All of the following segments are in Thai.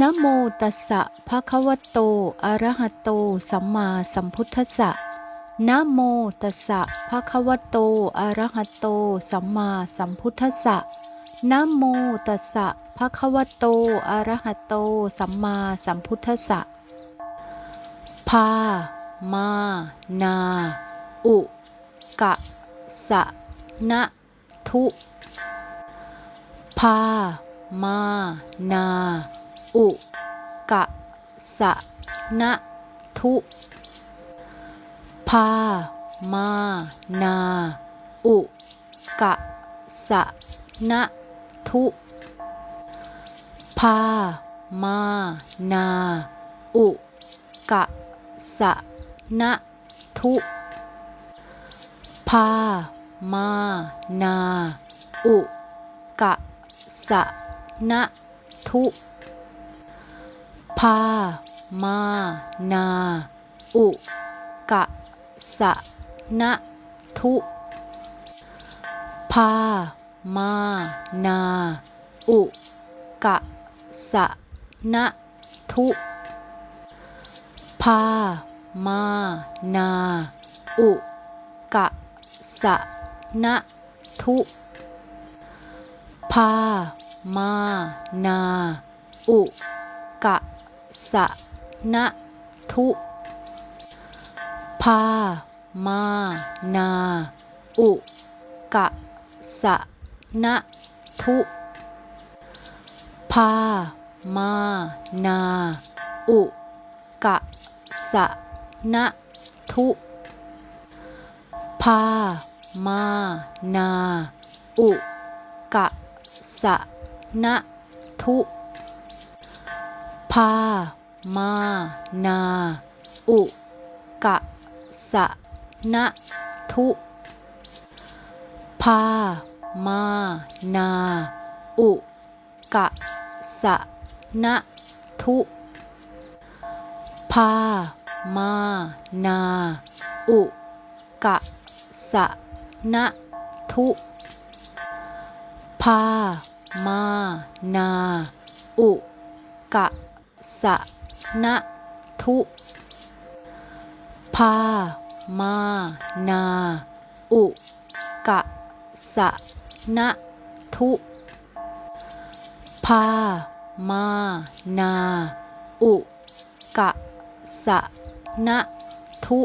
นะโมตัสสะภะคะวะโต อะระหะโต สัมมาสัมพุทธัสสะนะโมตัสสะภะคะวะโต อะระหะโต สัมมาสัมพุทธัสสะนะโมตัสสะภะคะวะโต อะระหะโต สัมมาสัมพุทธัสสะพา มา นา อุ กะ สะ นะ ทุพา มา นา อุกะสะนะทุพามานาอุกะสะนะทุพามานาอุกะสะนะทุพามานาอุกะสะนะทุ พา มา นา อุ กะ สะนะ ทุพา มา นา อุ กะ สะนะทุพา มา นา อุ กะ สะนะทุพา มา นา อุ กะ สะนะทุ พา มา นา อุกะสะนะทุ พา มา นา อุกะสะนะทุ พา มา นา อุกะสะนะทุ พา มา นา อุ กะ สะนะทุ พา มา นา อุ กะ สะนะทุ พา มา นา อุ กะ สะนะทุ พา มา นา อุ กะ สะนะทุ พา มา นา อุ กะ สะนะทุ พา มา นา อุ กะ สะนะทุ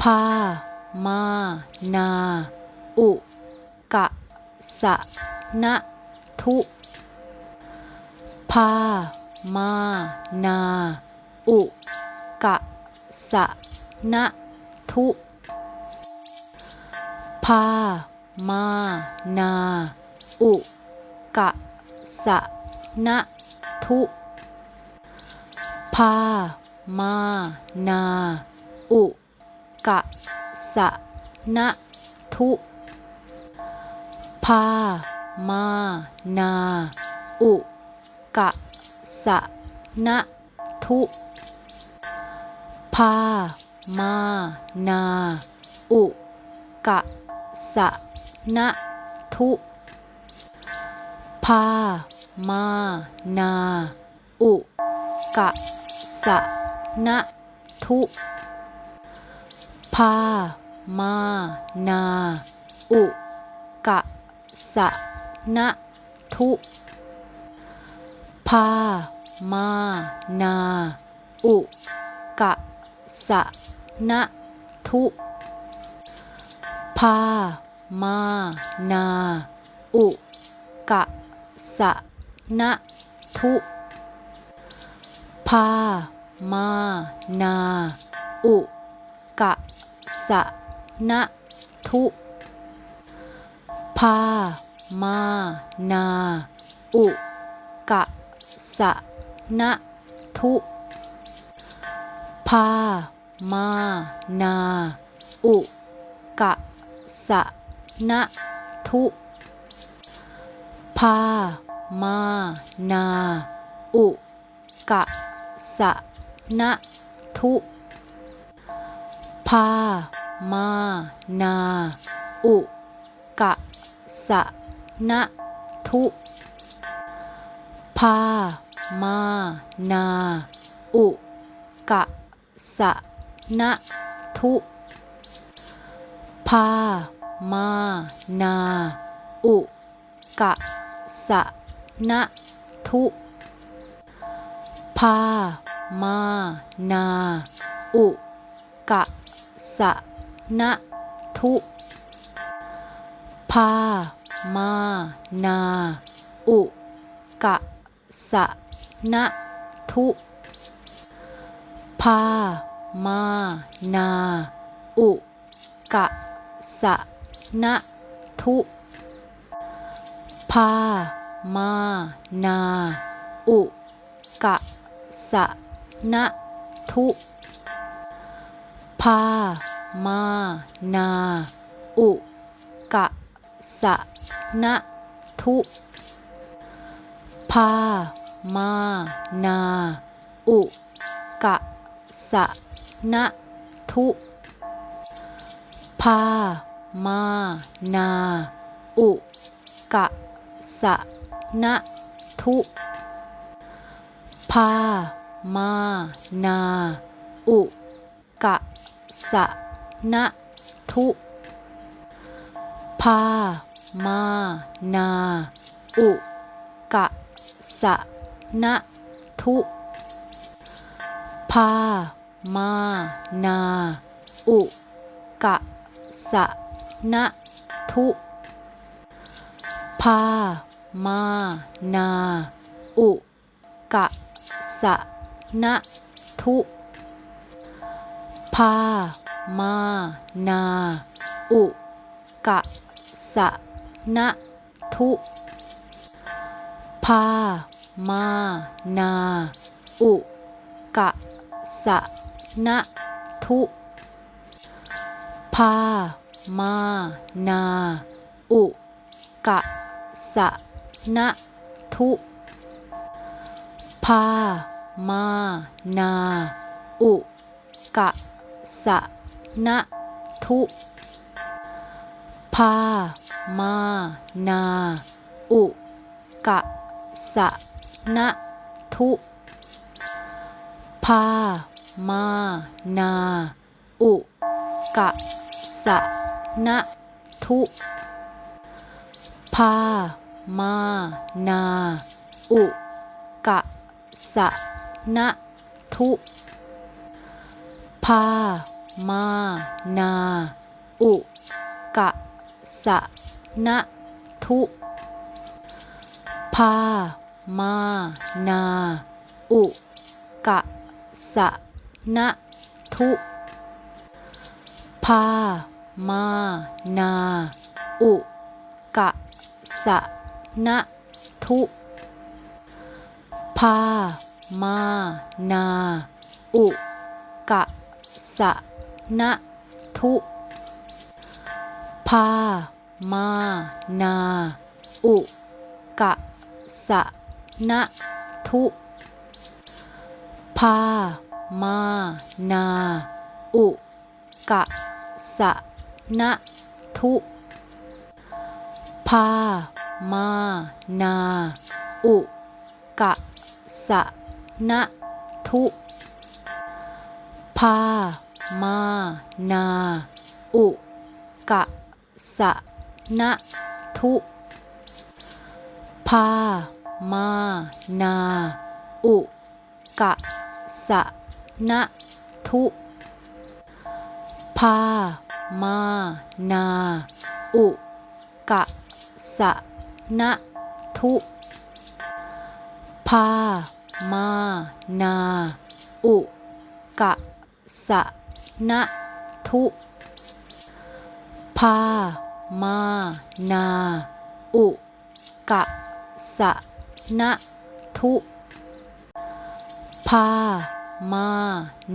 พา มา นา อุ กะ สะนะทุ พา มา นา อุ กะ สะนะทุ พา มา นา อุ กะ สะนะทุ พา มา นา อุ กะ สะนะทุพา มา นา อุ กะสะนะทุพามานาอุกะสะนะทุพามานาอุกะสะนะทุพามานาอุกะสะนะทุ พา มา นา อุ กะ สะนะทุ พา มา นา อุ กะ สะนะทุ พา มา นา อุ กะ สะนะทุ พา มา นา อุกะ สะนะทุ พา มานา อุกะสะนะทุ พา มานา อุกะสะนะทุ พา มานา อุกะสะนะทุ พา มา นา อุ กะ สะนะทุ พา มา นา อุ กะ สะนะทุ พา มา นา อุ กะ สะนะทุ พา มา นา อุ กะ สะนะทุ พา มา นา อุ กะ สะนะทุ พา มา นา อุ กะ สะนะทุ พา มา นา อุ กะ สะนะทุ พา มา นา อุ กะ สะนะทุ พา มา นา อุ กะ สะนะทุ พา มา นา อุ กะ สะนะทุ พา มา นา อุ กะ สะนะทุ พา มา นา อุ กะ สะนะทุ พา มา นา อุ กะ สะนะทุ พา มา นา อุ กะ สะนะทุ พา มา นา อุ กะ สะนะทุ พา มา นา อุ กะ สะนะทุ พา มา นา อุ กะ สะนะทุ พา มา นา อุ กะ สะนะ ทุ พา มา นา อุ กะสะนะ ทุ พา มา นา อุ กะสะนะ ทุ พา มา นา อุ กะสะนะ ทุ พา มา นา อุ กะ สะนะ ทุพา มา นา อุ กะ สะนะ ทุพา มา นา อุ กะ สะนะ ทุพา มา นา อุ กะ สะนะทุ พา มา นา อุ กะ สะนะทุ พา มา นา อุ กะ สะนะทุ พา มา นา อุ กะ สะนะทุ พา มา นา อุ กะ สะ นะ ทุ พา มา นา อุ กะ สะ นะ ทุ พา มา นา อุ กะ สะ นะ ทุ พา มา นา อุ กะ สะนะทุ พา มา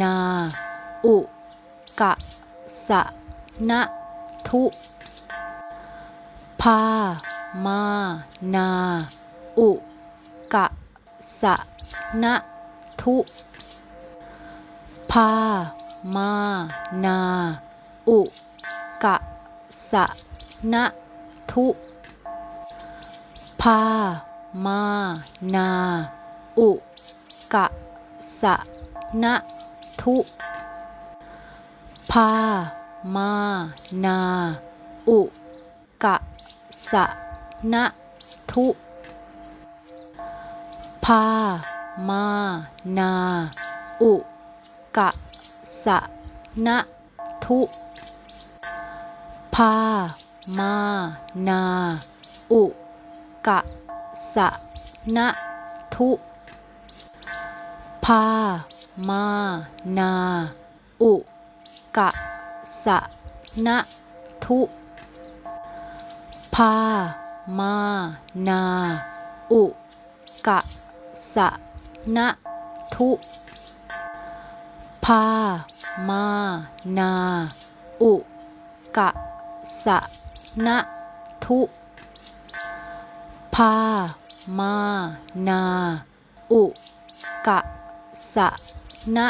นา อุกะสะนะทุ พา มา นา อุกะสะนะทุ พา มา นา อุกะสะนะทุ พา มา นา อุ กะ สะนะทุ พา มา นา อุ กะ สะนะทุ พา มา นา อุ กะ สะนะทุ พา มา นา อุ กะสะนะทุพามานาอุกะสะนะทุพามานาอุกะสะนะทุพามานาอุกะสะนะทุ พา มา นา อุ กะ สะนะ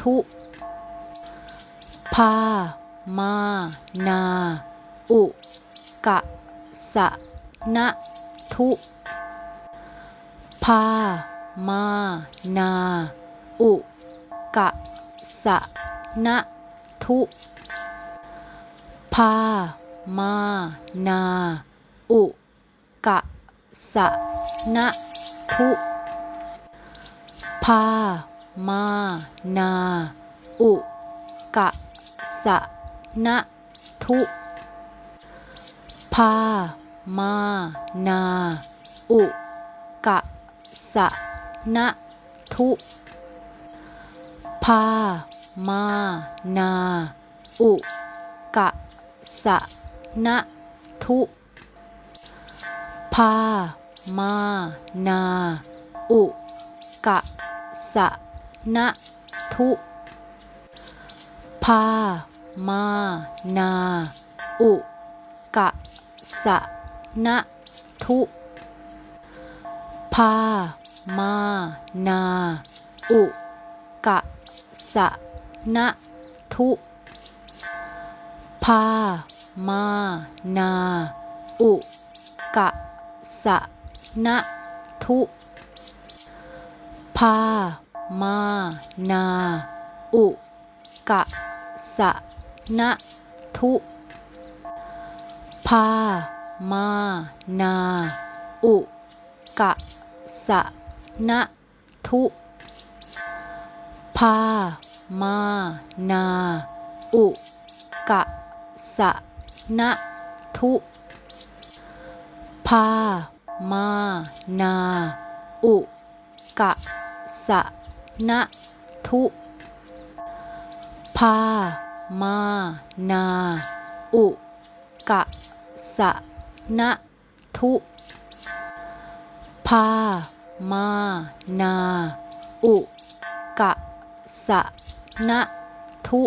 ทุ พา มา นา อุ กะ สะนะ ทุ พา มา นา อุ กะ สะนะทุ พา มา นา อุ กะ สะนะทุพามานา อุกะสะนะทุพามานา อุกะสะนะทุพามานา อุกะสะนะทุ พา มา นา อุ กะ สะ นะ ทุ พา มา นา อุ กะ สะ นะ ทุ พา มา นา อุ กะ สะ นะ ทุ พา มา นา อุ กะ สะนะทุ พา มา นา อุ กะ สะนะทุ พา มา นา อุ กะ สะนะทุ พา มา นา อุ กะ สะนะทุ พา มา นา อุ กะ สะนะทุ พา มา นา อุ กะ สะนะทุ พา มา นา อุ กะ สะนะทุ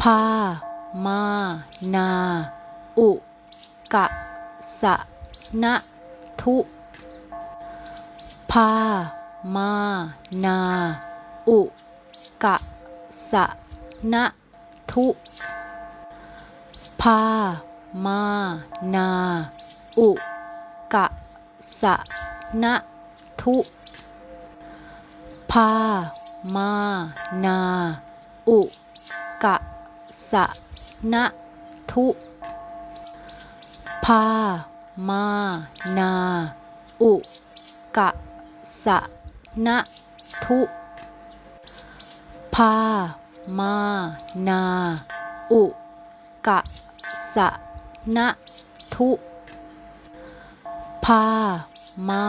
พา มา นา อุ กะ สะนะทุ พา มา นา อุ กะ สะนะทุ พา มา นา อุ กะ สะนะทุ พา มา นา อุ กะ สะนะทุ พา มา นา อุ กะ สะนะ ทุพา มา นา อุ กะ สะนะ ทุพา มา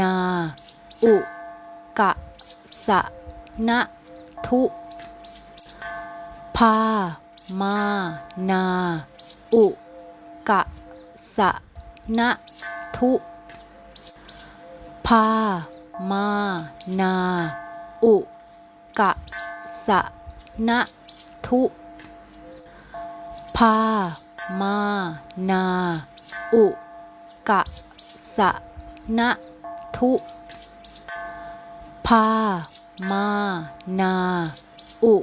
นา อุ กะ สะนะ ทุพา มา นา อุ กะ สะนะทุพามานาอุกะสะนะทุพามานาอุกะสะนะทุพามานาอุ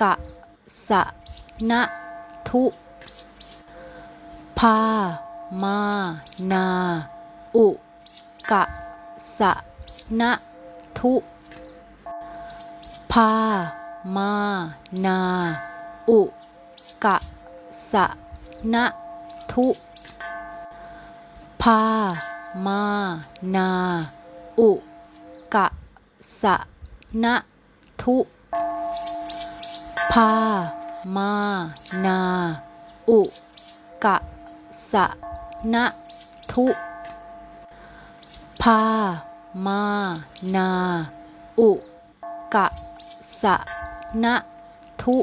กะสะนะทุ พา มา นา อุ กะ สะนะทุ พา มา นา อุ กะ สะนะทุ พา มา นา อุ กะ สะนะทุ พา มา นา อุ กะ สะนะทุ พา มา นา อุ กะ สะนะทุ